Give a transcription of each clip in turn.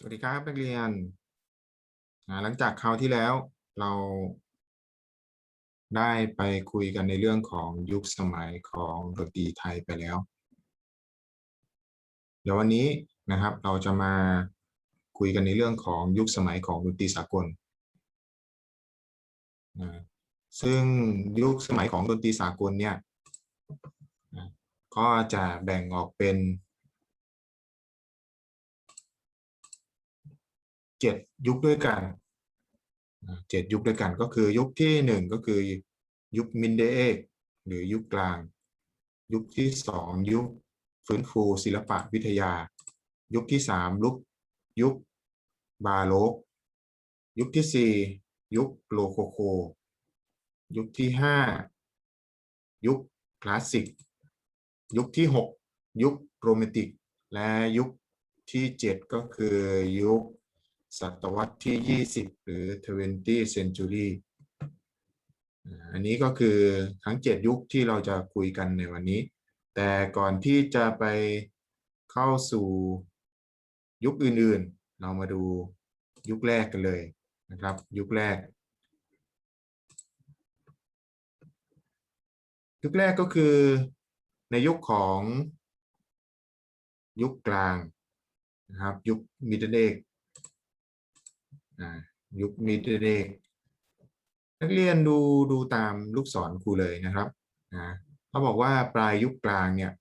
สวัสดีครับนักเรียน หลังจากคราวที่แล้วเราได้ไปคุยกันในเรื่องของยุคสมัยของดนตรีไทยไปแล้ว เดี๋ยววันนี้นะครับเราจะมาคุยกันในเรื่องของยุคสมัยของดนตรีสากลนะซึ่งยุคสมัยของดนตรีสากลเนี่ยก็จะแบ่งออกเป็น เจ็ดยุคด้วยกันเจ็ดยุคด้วยกันก็คือยุคที่หนึ่งก็คือยุคมินเดเอกหรือยุคกลาง ยุคที่สองยุคฟื้นฟูศิลปะวิทยา ยุคที่สามยุคยุคบาโลก ยุคที่สี่ยุคโลโคโค ยุคที่ห้ายุคคลาสสิก ยุคที่หกยุคโรแมนติก และยุคที่เจ็ดก็คือยุค ศตวรรษที่ 20 หรือ 20th century อันนี้ก็คือทั้ง 7 ยุคที่เราจะคุยกันในวันนี้ แต่ก่อนที่จะไปเข้าสู่ยุคอื่นๆ เรามาดูยุคแรกกันเลยนะครับ ยุคแรก ยุคแรกก็คือในยุคของยุคกลางนะครับยุคมิดเดิลเอ ยุคมิดเดิลเอนักเรียนดูดูตามลูกศรครูเลยนะครับนะเขาบอกว่าปลายยุคกลางเนี่ย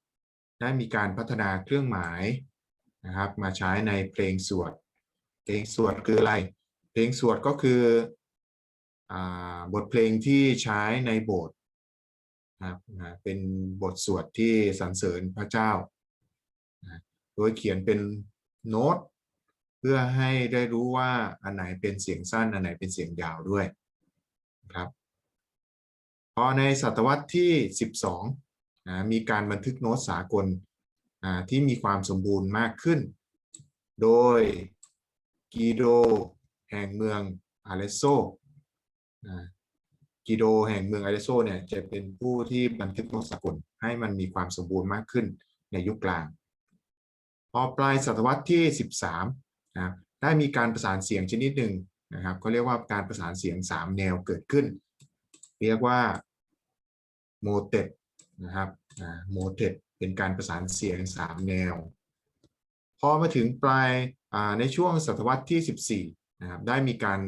ได้มีการพัฒนาเครื่องหมายนะครับ มาใช้ในเพลงสวด เพลงสวดคืออะไร เพลงสวดก็คืออบทเพลงที่ใช้ในโบสถ์นะครับเป็นบทสวดที่สรรเสริญพระเจ้านะโดยเขียนเป็นโน้ต เพื่อให้ได้รู้ว่าอันไหนเป็นเสียงสั้น อันไหนเป็นเสียงยาวด้วยครับพอในศตวรรษที่ 12นะมีการบันทึกโน้ตสากลที่มีความสมบูรณ์มากขึ้น โดยกีโดแห่งเมืองอาเลโซกีโดแห่งเมืองอาเลโซเนี่ยจะเป็นผู้ที่บันทึกโน้ตสากลให้มันมีความสมบูรณ์มากขึ้นในยุคกลาง พอปลายศตวรรษที่ 13 นะครับได้มีการประสานเสียงชนิดหนึ่งนะครับเขาเรียกว่าการประสานเสียง 3 แนวเกิดขึ้น เรียกว่าโมเตตนะครับโมเตตเป็นการประสานเสียง 3 แนว พอมาถึงปลายในช่วงศตวรรษที่ 14นะครับได้มีการ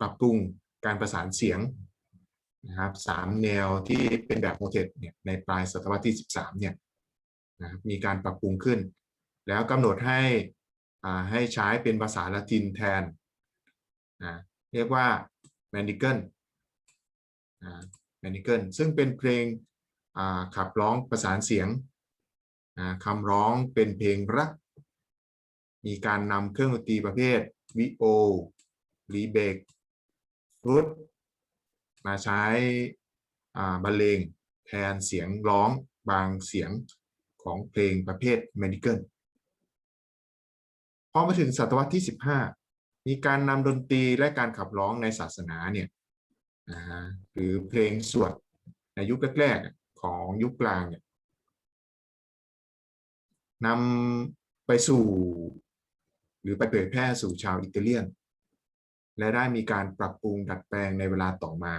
ปรับปรุงการประสานเสียงนะครับสามแนวที่เป็นแบบโมเตตเนี่ยในปลายศตวรรษที่ 13เนี่ยนะครับมีการปรับปรุงขึ้น แล้วกำหนดให้ ให้ใช้เป็นภาษาละตินแทนนะเรียกว่า m a n i c a l นะ m a n i c a l ซึ่งเป็นเพลงขับร้องประสานเสียงอ่าคำร้องเป็นเพลงรัก มีการนำเครื่องดนตรีประเภทวิโอรีเบกฟรุตมาใช้บรรเลงแทนเสียงร้องบางเสียงของเพลงประเภทเมดิเกิล พอมาถึงศตวรรษที่ 15 มีการนำดนตรีและการขับร้องในศาสนาเนี่ยนะฮะหรือเพลงสวดในยุคแรกๆของยุคกลางเนี่ยนำไปสู่ หรือไปเผยแพร่สู่ชาวอิตาเลียน และได้มีการปรับปรุงดัดแปลงในเวลาต่อมา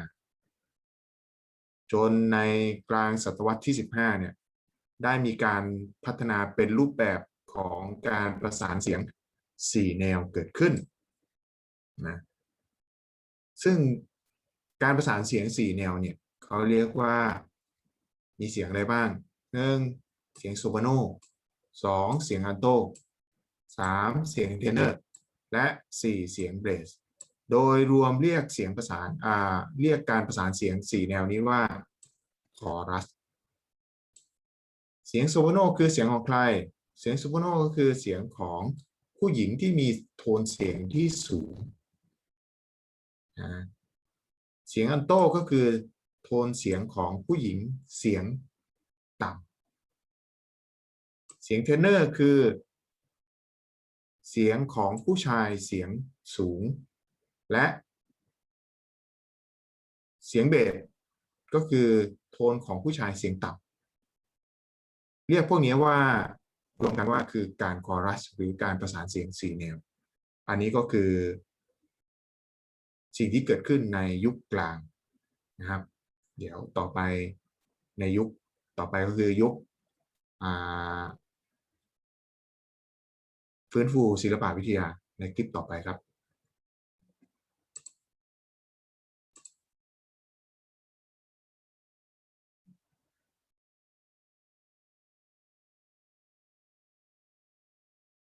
จนในกลางศตวรรษที่ 15 เนี่ยได้มีการพัฒนาเป็นรูปแบบของการประสานเสียง 4 แนวเกิดขึ้นนะซึ่งการประสานเสียง 4 แนวเนี่ยเขาเรียกว่ามีเสียงอะไรบ้าง 1. เสียงโซปราโน 2. เสียงอัลโต 3. เสียงเทเนอร์และ 4 เสียงเบสโดยรวมเรียกเสียงประสานอ่าเรียกการประสานเสียง 4 แนวนี้ว่าคอรัส เสียงโซโปาโนคือเสียงของใคร เสียงโซโปาโนก็คือเสียงของ ผู้หญิงที่มีโทนเสียงที่สูงนะเสียงอัลโต้ก็คือโทนเสียงของผู้หญิงเสียงต่ำเสียงเทนเนอร์คือ เสียงของผู้ชายเสียงสูง และ เสียงเบสก็คือโทนของผู้ชายเสียงต่ำเรียกพวกนี้ว่า รวมกันว่าคือการคอรัสหรือการประสานเสียงสี่แนว อันนี้ก็คือ สิ่งที่เกิดขึ้นในยุคกลางนะครับ เดี๋ยวต่อไปในยุคต่อไปก็คือยุคฟื้นฟูศิลปะวิทยาในคลิปต่อไปครับ